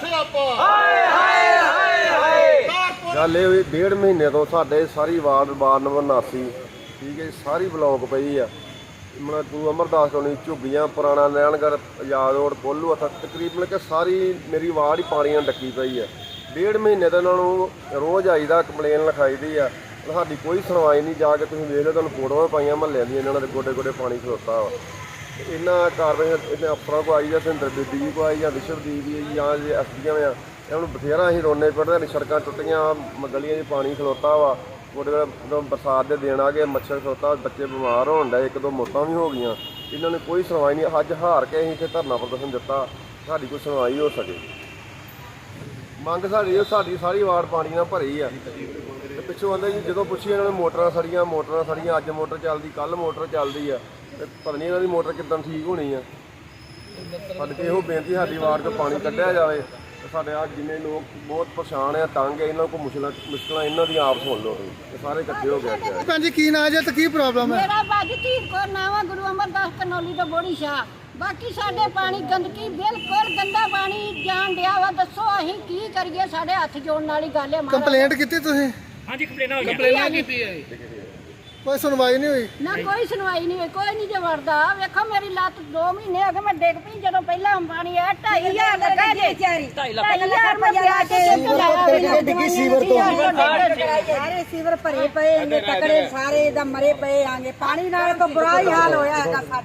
ਸਿਆਪਾ ਹਾਏ ਗੱਲ ਇਹ ਡੇਢ ਮਹੀਨੇ ਤੋਂ ਸਾਡੇ ਸਾਰੀ ਵਾਰਡ ਵਾਰਡ ਨੰਬਰ 79 ਠੀਕ ਹੈ ਸਾਰੀ ਬਲੌਕ ਪਈ ਆ। ਮਨ ਤੂੰ ਅਮਰਦਾਸ ਕਲੋਨੀ ਝੁੱਗੀਆਂ, ਪੁਰਾਣਾ ਨੈਣਗੜ ਆਜ਼ਾਦ ਔਰ ਪੋਲੂ ਅਥਾ ਤਕਰੀਬਨ ਕਿ ਸਾਰੀ ਮੇਰੀ ਵਾਰਡ ਹੀ ਪਾਣੀ ਡੱਕੀ ਪਈ ਹੈ ਡੇਢ ਮਹੀਨੇ ਤੋਂ ਇਹਨਾਂ ਨੂੰ ਰੋਜ਼ ਆਈਦਾ ਕੰਪਲੇਨ ਲਿਖਾਈ ਦੀ ਆ। ਸਾਡੀ ਕੋਈ ਸੁਣਵਾਈ ਨਹੀਂ, ਜਾ ਕੇ ਤੁਸੀਂ ਵੇਖ ਲਓ, ਤੁਹਾਨੂੰ ਫੋਟੋਆਂ ਪਾਈਆਂ ਮਹੱਲਿਆਂ ਦੀਆਂ, ਇਹਨਾਂ ਦੇ ਗੋਡੇ ਗੋਡੇ ਪਾਣੀ ਖਲੋਤਾ ਵਾ। ਇਹਨਾਂ ਕਾਰਵਾਈ ਇਹਨੇ ਅਫਸਰਾਂ ਕੋ ਆਈ ਜਾਂ ਸਿੰਦਰ ਬੀਬੀ ਜੀ ਕੋ ਆਈ ਜਾਂ ਵਿਸ਼ਵਦੀਪ ਜੀ ਜਾਂ, ਜੇ ਐਸਡੀਐਮ ਆ, ਇਹਨਾਂ ਨੂੰ ਬਥੇਰਾ ਅਸੀਂ ਰੋਣੇ ਪੜਦੇ ਨੇ ਸੜਕਾਂ ਟੁੱਟੀਆਂ ਗਲੀਆਂ 'ਚ ਪਾਣੀ ਖਲੋਤਾ ਵਾ। ਗੋਡੇ ਨਾਲ ਬਰਸਾਤ ਦੇ ਦਿਨ ਆ ਗਏ, ਮੱਛਰ ਖਲੋਤਾ, ਬੱਚੇ ਬਿਮਾਰ ਹੋਣ ਦਾ ਇੱਕ ਦੋ ਮੌਤਾਂ ਵੀ ਹੋ ਗਈਆਂ। ਇਹਨਾਂ ਨੇ ਕੋਈ ਸੁਣਵਾਈ ਨਹੀਂ, ਅੱਜ ਹਾਰ ਕੇ ਅਸੀਂ ਇੱਥੇ ਧਰਨਾ ਪ੍ਰਦਰਸ਼ਨ ਦਿੱਤਾ। ਸਾਡੀ ਕੋਈ ਸੁਣਵਾਈ ਹੋ ਸਕੇ। ਮੰਗ ਸਾਡੀ ਇਹ ਸਾਡੀ ਸਾਰੀ ਵਾਰਡ ਪਾਣੀ ਨਾਲ ਭਰੀ ਆ। ਤੇ ਪਿੱਛੋਂ ਆਂਦੇ ਜੀ ਜਦੋਂ ਪੁੱਛੀ ਇਹਨਾਂ ਨੇ ਮੋਟਰਾਂ ਸੜੀਆਂ ਮੋਟਰਾਂ ਸੜੀਆਂ ਅੱਜ ਮੋਟਰ ਚੱਲਦੀ ਕੱਲ ਮੋਟਰ ਚੱਲਦੀ ਆ ਤੇ ਪਤਾ ਨਹੀਂ ਇਹਨਾਂ ਦੀ ਮੋਟਰ ਕਿੱਦਾਂ ਠੀਕ ਹੋਣੀ ਆ। ਸਾਡੇ ਤੇ ਇਹੋ ਬੇਨਤੀ ਸਾਡੀ ਵਾਰਡ 'ਚੋਂ ਪਾਣੀ ਕੱਢਿਆ ਜਾਵੇ ਤੇ ਸਾਡੇ ਆ ਜਿੰਨੇ ਲੋਕ ਬਹੁਤ ਪਰੇਸ਼ਾਨ ਆ ਤੰਗ ਆ ਇਹਨਾਂ ਕੋਲ ਮੁਸ਼ਕਲਾਂ ਮੁਸ਼ਕਲਾਂ ਇਹਨਾਂ ਦੀਆਂ ਆਪ ਸੁਣ ਲਓ ਤੁਸੀਂ। ਇਹ ਸਾਰੇ ਇਕੱਠੇ ਹੋ ਗਏ ਅੱਜ ਭੈਣ ਜੀ ਕੀ ਨਾਂ ਜੇ ਤੇ ਕੀ ਪ੍ਰੋਬਲਮ ਹੈ ਮੇਰਾ ਬਾਜੀ ਧੀਰ ਕੋ ਨਾਵਾ ਗੁਰੂ ਅਮਰਦਾਸ ਕਨੌਲੀ ਤੋਂ ਬੋੜੀ ਸ਼ਾਹ। ਬਾਕੀ ਸਾਡੇ ਪਾਣੀ ਗੰਦਗੀ ਬਿਲਕੁਲ ਗੰਦਾ ਪਾਣੀ ਜਾਣ ਡਿਆ ਵਾ। ਦੱਸੋ ਅਸੀਂ ਕੀ ਕਰੀਏ? ਸਾਡੇ ਹੱਥ ਜੋੜਨ ਵਾਲੀ ਗੱਲ ਹੈ ਮਹਾਰਾਜ। ਕੰਪਲੇਂਟ ਕੀਤੀ ਤੁਸੀਂ? ਹਾਂਜੀ ਕੰਪਲੇਨਾਂ ਹੋਈਆਂ ਕੰਪਲੇਨਾਂ ਕੀਤੀ ਕੋਈ ਸੁਣਵਾਈ ਨਹੀਂ ਹੋਈ? ਨਾ ਕੋਈ ਸੁਣਵਾਈ ਨਹੀਂ ਹੋਈ। ਕੋਈ ਨਹੀਂ ਜੇ ਵੜਦਾ ਵੇਖੋ ਮੇਰੀ ਲੱਤ 2 ਮਹੀਨੇ ਹੋ ਗਏ ਮੈਂ ਡਿੱਗ ਪਈ। ਜਦੋਂ ਪਹਿਲਾਂ ਪਾਣੀ ਆ 2500 ਲੱਗਾ ਜੇ। 2.5 ਲੱਖ 2500 ਰੁਪਏ ਵਿਆਜ ਤੇ ਚੁੱਕ ਲਾਇਆ ਡਿੱਗੀ ਸੀਵਰ ਤੋਂ। ਸਾਰੇ ਸੀਵਰ ਭਰੇ ਪਏ ਨੇ ਤਕੜੇ ਸਾਰੇ ਦਾ ਮਰੇ ਪਏ ਆਂਗੇ। ਪਾਣੀ ਨਾਲ ਤਾਂ ਬੁਰਾ ਹੀ ਹਾਲ ਹੋਇਆ ਹੈਗਾ ਸਾਡਾ।